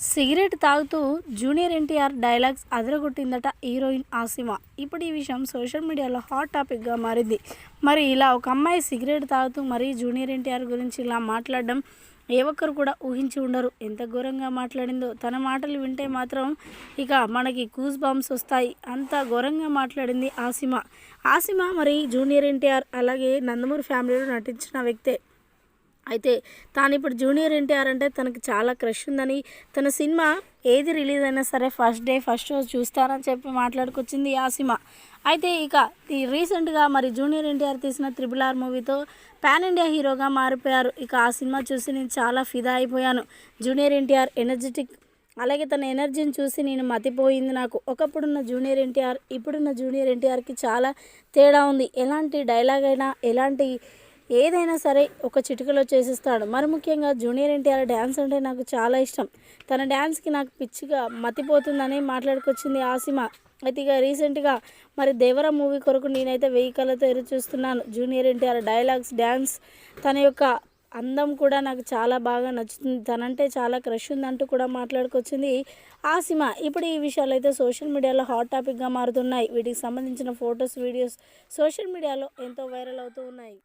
Cigarette తాగుతూ junior NTR dialogues అదరగొట్టిందట heroine ఆసిమా. ఇప్పుడు ఈ విషయం సోషల్ మీడియాలో హాట్ టాపిక్గా మారింది. మరి ఇలా ఒక అమ్మాయి సిగరెట్ తాగుతూ మరీ జూనియర్ ఎన్టీఆర్ గురించి ఇలా మాట్లాడడం ఏ ఒక్కరు కూడా ఊహించి ఉండరు. ఎంత ఘోరంగా మాట్లాడిందో. తన మాటలు వింటే మాత్రం ఇక మనకి కూజ్ బాంబ్స్ వస్తాయి. అంత ఘోరంగా మాట్లాడింది ఆసిమా. ఆసిమా మరి జూనియర్ ఎన్టీఆర్ అలాగే నందమూరి ఫ్యామిలీలో నటించిన వ్యక్తే. అయితే తాను ఇప్పుడు జూనియర్ ఎన్టీఆర్ అంటే తనకు చాలా క్రష్ ఉందని తన సినిమా ఏది రిలీజ్ అయినా సరే ఫస్ట్ డే ఫస్ట్ షో చూస్తారని చెప్పి మాట్లాడుకొచ్చింది ఆసిమ అయితే ఇక రీసెంట్గా మరి జూనియర్ ఎన్టీఆర్ తీసిన త్రిబుల్ ఆర్ మూవీతో పాన్ ఇండియా హీరోగా మారిపోయారు. ఇక ఆ సినిమా చూసి నేను చాలా ఫిదా అయిపోయాను. జూనియర్ ఎన్టీఆర్ ఎనర్జెటిక్ అలాగే తన ఎనర్జీని చూసి నేను మతిపోయింది నాకు. ఒకప్పుడున్న జూనియర్ ఎన్టీఆర్ ఇప్పుడున్న జూనియర్ ఎన్టీఆర్కి చాలా తేడా ఉంది. ఎలాంటి డైలాగ్ అయినా ఎలాంటి ఏదైనా సరే ఒక చిటికలో చేసేస్తాడు. మరి ముఖ్యంగా జూనియర్ ఎన్టీఆర్ డ్యాన్స్ అంటే నాకు చాలా ఇష్టం. తన డ్యాన్స్కి నాకు పిచ్చిగా మతిపోతుందని మాట్లాడుకొచ్చింది ఆసిమ అయితే ఇక రీసెంట్గా మరి దేవర మూవీ కొరకు నేనైతే వెయ్యి కళ్ళతో ఎదురు చూస్తున్నాను. జూనియర్ ఎన్టీఆర్ డైలాగ్స్ డ్యాన్స్ తన యొక్క అందం కూడా నాకు చాలా బాగా నచ్చుతుంది. తనంటే చాలా క్రష్ ఉందంటూ కూడా మాట్లాడుకొచ్చింది ఆసిమ ఇప్పుడు ఈ విషయాలు అయితే సోషల్ మీడియాలో హాట్ టాపిక్గా మారుతున్నాయి. వీటికి సంబంధించిన ఫొటోస్ వీడియోస్ సోషల్ మీడియాలో ఎంతో వైరల్ అవుతూ ఉన్నాయి.